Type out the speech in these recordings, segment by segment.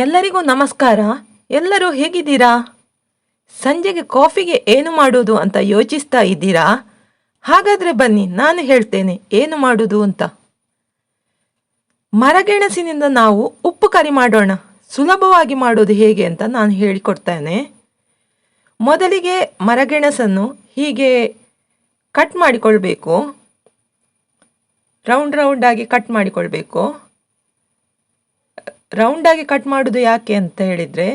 ಎಲ್ಲರಿಗೂ ನಮಸ್ಕಾರ. ಎಲ್ಲರೂ ಹೇಗಿದ್ದೀರಾ? ಸಂಜೆಗೆ ಕಾಫಿಗೆ ಏನು ಮಾಡೋದು ಅಂತ ಯೋಚಿಸ್ತಾ ಇದ್ದೀರಾ? ಹಾಗಾದರೆ ಬನ್ನಿ, ನಾನು ಹೇಳ್ತೇನೆ, ಏನು ಮಾಡೋದು ಅಂತ. ಮರಗೆಣಸಿನಿಂದ ನಾವು ಉಪ್ಪು ಕರಿ ಮಾಡೋಣ. ಸುಲಭವಾಗಿ ಮಾಡೋದು ಹೇಗೆ ಅಂತ ನಾನು ಹೇಳಿಕೊಡ್ತೇನೆ. ಮೊದಲಿಗೆ ಮರಗೆಣಸನ್ನು ಹೀಗೆ ಕಟ್ ಮಾಡಿಕೊಳ್ಬೇಕು. ರೌಂಡ್ ರೌಂಡಾಗಿ ಕಟ್ ಮಾಡಿಕೊಳ್ಬೇಕು. ರೌಂಡಾಗಿ ಕಟ್ ಮಾಡೋದು ಯಾಕೆ ಅಂತ ಹೇಳಿದರೆ,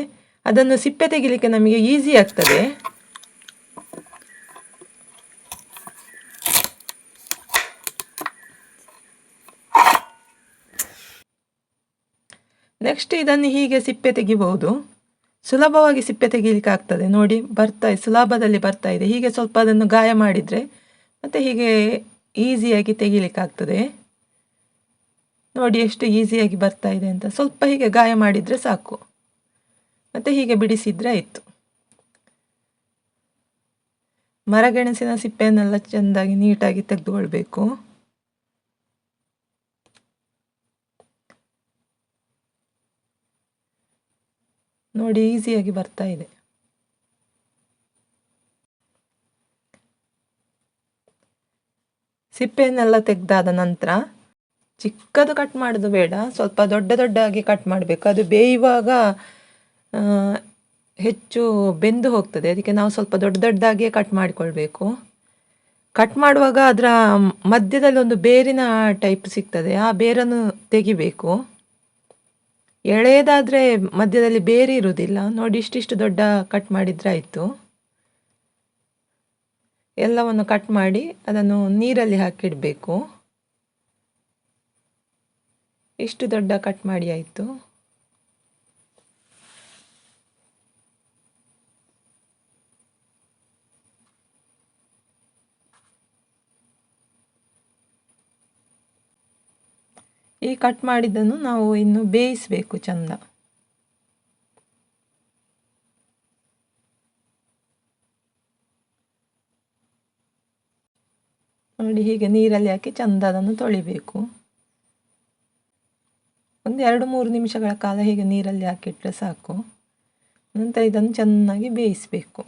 ಅದನ್ನು ಸಿಪ್ಪೆ ತೆಗಿಲಿಕ್ಕೆ ನಮಗೆ ಈಸಿ ಆಗ್ತದೆ. ನೆಕ್ಸ್ಟ್ ಇದನ್ನು ಹೀಗೆ ಸಿಪ್ಪೆ ತೆಗಿಬಹುದು. ಸುಲಭವಾಗಿ ಸಿಪ್ಪೆ ತೆಗಿಲಿಕ್ಕೆ ಆಗ್ತದೆ. ನೋಡಿ, ಬರ್ತಾ, ಸುಲಭದಲ್ಲಿ ಬರ್ತಾ ಇದೆ. ಹೀಗೆ ಸ್ವಲ್ಪ ಅದನ್ನು ಗಾಯ ಮಾಡಿದರೆ ಮತ್ತು ಹೀಗೆ ಈಸಿಯಾಗಿ ತೆಗಿಲಿಕ್ಕಾಗ್ತದೆ ನೋಡಿ ಎಷ್ಟು ಈಸಿಯಾಗಿ ಬರ್ತಾ ಇದೆ ಅಂತ. ಸ್ವಲ್ಪ ಹೀಗೆ ಗಾಯ ಮಾಡಿದರೆ ಸಾಕು. ಮತ್ತು ಹೀಗೆ ಬಿಡಿಸಿದರೆ ಆಯಿತು. ಮರಗೆಣಸಿನ ಸಿಪ್ಪೆಯನ್ನೆಲ್ಲ ಚೆಂದಾಗಿ ನೀಟಾಗಿ ತೆಗೆದುಕೊಳ್ಬೇಕು. ನೋಡಿ ಈಸಿಯಾಗಿ ಬರ್ತಾ ಇದೆ. ಸಿಪ್ಪೆಯನ್ನೆಲ್ಲ ತೆಗೆದಾದ ನಂತರ ಚಿಕ್ಕದು ಕಟ್ ಮಾಡೋದು ಬೇಡ, ಸ್ವಲ್ಪ ದೊಡ್ಡ ದೊಡ್ಡದಾಗಿ ಕಟ್ ಮಾಡಬೇಕು. ಅದು ಬೇಯುವಾಗ ಹೆಚ್ಚು ಬೆಂದು ಹೋಗ್ತದೆ. ಅದಕ್ಕೆ ನಾವು ಸ್ವಲ್ಪ ದೊಡ್ಡ ದೊಡ್ಡದಾಗಿಯೇ ಕಟ್ ಮಾಡಿಕೊಳ್ಬೇಕು. ಕಟ್ ಮಾಡುವಾಗ ಅದರ ಮಧ್ಯದಲ್ಲಿ ಒಂದು ಬೇರಿನ ಟೈಪ್ ಸಿಗ್ತದೆ. ಆ ಬೇರನ್ನು ತೆಗಿಬೇಕು. ಎಳೆಯದಾದರೆ ಮಧ್ಯದಲ್ಲಿ ಬೇರೆ ಇರುವುದಿಲ್ಲ. ನೋಡಿ, ಇಷ್ಟಿಷ್ಟು ದೊಡ್ಡ ಕಟ್ ಮಾಡಿದರೆ ಆಯಿತು. ಎಲ್ಲವನ್ನು ಕಟ್ ಮಾಡಿ ಅದನ್ನು ನೀರಲ್ಲಿ ಹಾಕಿಡಬೇಕು. ಇಷ್ಟು ದೊಡ್ಡ ಕಟ್ ಮಾಡಿ ಆಯಿತು? ಈ ಕಟ್ ಮಾಡಿದ್ದನ್ನು ನಾವು ಇನ್ನು ಬೇಯಿಸಬೇಕು ಚಂದ. ನೋಡಿ, ಹೀಗೆ ನೀರಲ್ಲಿ ಹಾಕಿ ಚಂದ ಅದನ್ನು ತೊಳಿಬೇಕು. ಒಂದು ಎರಡು ಮೂರು ನಿಮಿಷಗಳ ಕಾಲ ಹೀಗೆ ನೀರಲ್ಲಿ ಹಾಕಿಟ್ಟರೆ ಸಾಕು. ನಂತರ ಇದನ್ನು ಚೆನ್ನಾಗಿ ಬೇಯಿಸಬೇಕು.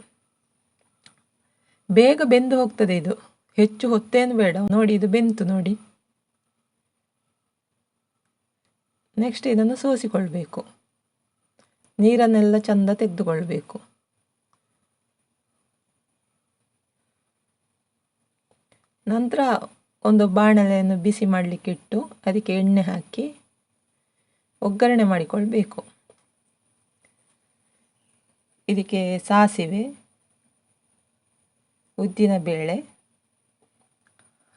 ಬೇಗ ಬೆಂದು ಹೋಗ್ತದೆ ಇದು. ಹೆಚ್ಚು ಹೊತ್ತೇನು ಬೇಡ. ನೋಡಿ, ಇದು ಬೆಂತು ನೋಡಿ. ನೆಕ್ಸ್ಟ್ ಇದನ್ನು ಸೋಸಿಕೊಳ್ಬೇಕು. ನೀರನ್ನೆಲ್ಲ ಚೆಂದ ತೆಗೆದುಕೊಳ್ಬೇಕು. ನಂತರ ಒಂದು ಬಾಣಲೆಯನ್ನು ಬಿಸಿ ಮಾಡಲಿಕ್ಕೆ ಇಟ್ಟು ಅದಕ್ಕೆ ಎಣ್ಣೆ ಹಾಕಿ ಒಗ್ಗರಣೆ ಮಾಡಿಕೊಳ್ಬೇಕು. ಇದಕ್ಕೆ ಸಾಸಿವೆ, ಉದ್ದಿನ ಬೇಳೆ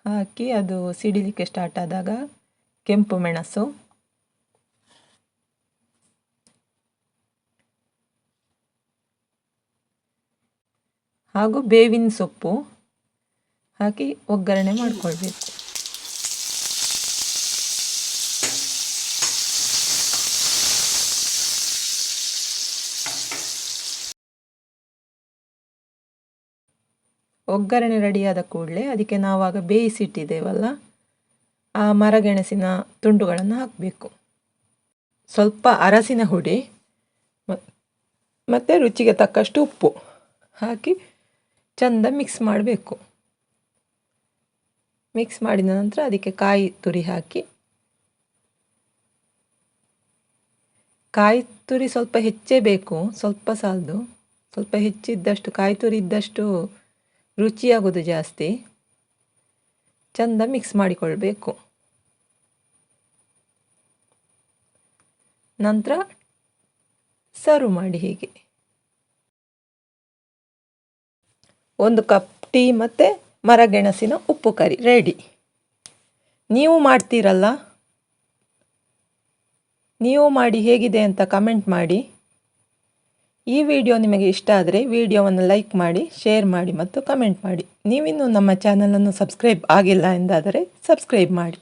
ಹಾಕಿ ಅದು ಸಿಡಿಲಿಕ್ಕೆ ಸ್ಟಾರ್ಟ್ ಆದಾಗ ಕೆಂಪು ಮೆಣಸು, ಹಾಗೂ ಬೇವಿನ ಸೊಪ್ಪು ಹಾಕಿ ಒಗ್ಗರಣೆ ಮಾಡಿಕೊಳ್ಬೇಕು. ಒಗ್ಗರಣೆ ರೆಡಿಯಾದ ಕೂಡಲೇ ಅದಕ್ಕೆ ನಾವಾಗ ಬೇಯಿಸಿಟ್ಟಿದ್ದೇವಲ್ಲ, ಆ ಮರಗೆಣಸಿನ ತುಂಡುಗಳನ್ನು ಹಾಕಬೇಕು. ಸ್ವಲ್ಪ ಅರಸಿನ ಹುಡಿ ಮತ್ತು ರುಚಿಗೆ ತಕ್ಕಷ್ಟು ಉಪ್ಪು ಹಾಕಿ ಚಂದ ಮಿಕ್ಸ್ ಮಾಡಬೇಕು. ಮಿಕ್ಸ್ ಮಾಡಿದ ನಂತರ ಅದಕ್ಕೆ ಕಾಯಿ ತುರಿ ಹಾಕಿ, ಕಾಯಿ ತುರಿ ಸ್ವಲ್ಪ ಹೆಚ್ಚೇ ಬೇಕು, ಸ್ವಲ್ಪ ಸಾಲದು. ಸ್ವಲ್ಪ ಹೆಚ್ಚಿದ್ದಷ್ಟು, ಕಾಯಿ ತುರಿ ಇದ್ದಷ್ಟು ರುಚಿಯಾಗೋದು ಜಾಸ್ತಿ. ಚಂದ ಮಿಕ್ಸ್ ಮಾಡಿಕೊಳ್ಬೇಕು. ನಂತರ ಸರ್ವ್ ಮಾಡಿ ಹೀಗೆ. ಒಂದು ಕಪ್ ಟೀ ಮತ್ತು ಮರಗೆಣಸಿನ ಉಪ್ಪು ಕರಿ ರೆಡಿ ನೀವು ಮಾಡ್ತೀರಲ್ಲ? ನೀವು ಮಾಡಿ ಹೇಗಿದೆ ಅಂತ ಕಮೆಂಟ್ ಮಾಡಿ. ಈ ವಿಡಿಯೋ ನಿಮಗೆ ಇಷ್ಟ ಆದರೆ ವಿಡಿಯೋವನ್ನು ಲೈಕ್ ಮಾಡಿ, ಶೇರ್ ಮಾಡಿ ಮತ್ತು ಕಮೆಂಟ್ ಮಾಡಿ. ನೀವಿನ್ನೂ ನಮ್ಮ ಚಾನಲನ್ನು ಸಬ್ಸ್ಕ್ರೈಬ್ ಆಗಿಲ್ಲ ಎಂದಾದರೆ ಸಬ್ಸ್ಕ್ರೈಬ್ ಮಾಡಿ.